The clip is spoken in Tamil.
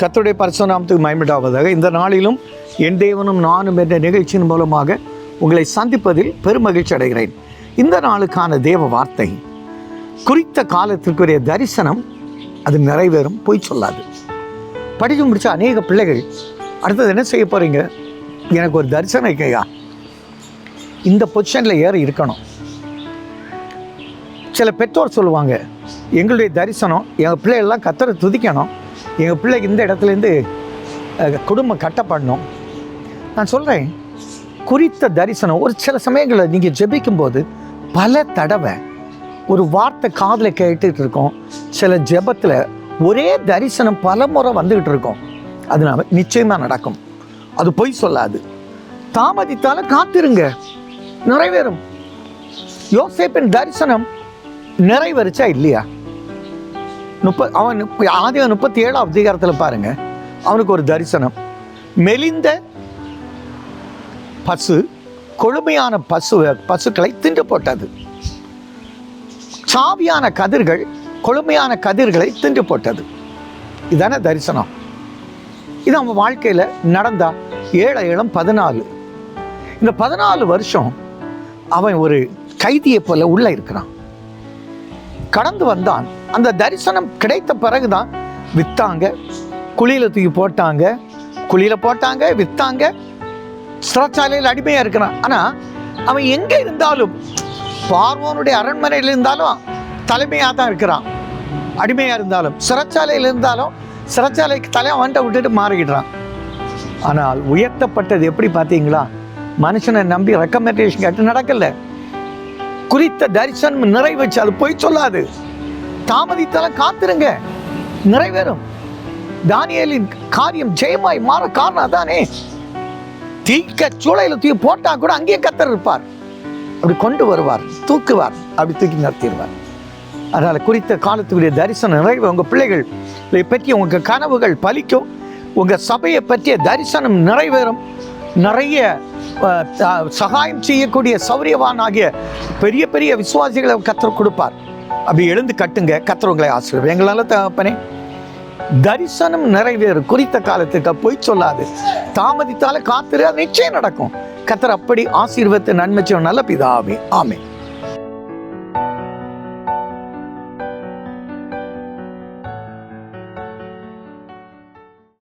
கர்த்தருடைய பரிசுநாமத்துக்கு மயமிடாவதாக இந்த நாளிலும் என் தேவனும் நானும் என்ற நிகழ்ச்சியின் மூலமாக உங்களை சந்திப்பதில் பெருமகிழ்ச்சி அடைகிறேன். இந்த நாளுக்கான தேவ வார்த்தை குறித்த காலத்திற்குரிய தரிசனம் அது நிறைவேறும் பொய் சொல்லாது. படித்து முடிச்ச அநேக பிள்ளைகள் அடுத்தது என்ன செய்ய போகிறீங்க எனக்கு ஒரு தரிசனம் இருக்கையா இந்த பொசிஷனில் ஏற இருக்கணும். சில பெற்றோர் சொல்லுவாங்க எங்களுடைய தரிசனம் எங்கள் பிள்ளைகள்லாம் கத்தரை துதிக்கணும் எங்கள் பிள்ளைக்கு இந்த இடத்துலேருந்து குடும்பம் கட்டப்படணும். நான் சொல்கிறேன் குறித்த தரிசனம் ஒரு சில சமயங்களில் நீங்கள் ஜெபிக்கும்போது பல தடவை ஒரு வார்த்தை காதில் கேட்டுக்கிட்டு இருக்கோம். சில ஜெபத்தில் ஒரே தரிசனம் பல முறை வந்துக்கிட்டு இருக்கும். அது நாம் நிச்சயமாக நடக்கும். அது பொய் சொல்லாது. தாமதித்தாலும் காத்திருங்க. நிறைவேறும். யோசேப்பின் தரிசனம் நிறைவேறுச்சா இல்லையா? முப்ப அவன் முப்ப- முப்பத்தி ஏழாம் அதிகாரத்தில் பாருங்க. அவனுக்கு ஒரு தரிசனம். மெலிந்த பசு கொழுமையான பசு பசுக்களை தின்று போட்டது. சாவியான கதிர்கள் கொழுமையான கதிர்களை தின்று போட்டது. இதான தரிசனம். இது அவன் வாழ்க்கையில் நடந்தா ஏழை இளம் பதினாலு. இந்த பதினாலு வருஷம் அவன் ஒரு கைதியை போல உள்ள இருக்கிறான். கடந்து வந்தான். அந்த தரிசனம் கிடைத்த பிறகுதான் வித்தாங்க. குழியில தூக்கி போட்டாங்க. குழியில போட்டாங்க வித்தாங்க. சிறைச்சாலையில் அடிமையா இருக்கிறான். ஆனா அவன் எங்க இருந்தாலும் பார்வோனுடைய அரண்மனையில் இருந்தாலும் தலைமையாக தான் இருக்கிறான். அடிமையா இருந்தாலும் சிறைச்சாலையில் இருந்தாலும் சிறைச்சாலைக்கு தலையை அவன்கிட்ட விட்டுட்டு மாறிக்கிடுறான் ஆனால் உயர்த்தப்பட்டது எப்படி பார்த்தீங்களா? மனுஷனை நம்பி ரெக்கமெண்டேஷன் கேட்டு நடக்கலை. குறித்த தரிசனம் நிறைவேச்சு அது போய் சொல்லாது. தாமதித்தாலும் காத்திருங்க. நிறைவேறும். தானியலின் காரியம் ஜெயமாய் மாற காரணம் அதானே? தீக்க சூளையில் தூக்கி போட்டா கூட அங்கேயே கத்தர் இருப்பார். அப்படி கொண்டு வருவார் தூக்குவார் அப்படி தூக்கி நடத்திடுவார் அதனால் குறித்த காலத்துக்குரிய தரிசனம் நிறைவு. உங்கள் பிள்ளைகள் இதை பற்றி உங்கள் கனவுகள் பலிக்கும். உங்கள் சபையை பற்றிய தரிசனம் நிறைவேறும். நிறைய சகாயம் செய்யக்கூடிய சௌரியவான் ஆகிய பெரிய பெரிய விசுவாசிகளை கத்தர் கொடுப்பார். அப்படி எழுந்து கட்டுங்க கத்தர் உங்களை ஆசிரியர் எங்களால் தகப்பனே தரிசனம் நிறைவேறும் குறித்த காலத்துக்கு பொய் சொல்லாது. தாமதித்தால காத்திரு அது நிச்சயம் நடக்கும். கத்தர் அப்படி ஆசீர்வத்தை நன்மை நல்ல பிதாவே. ஆமே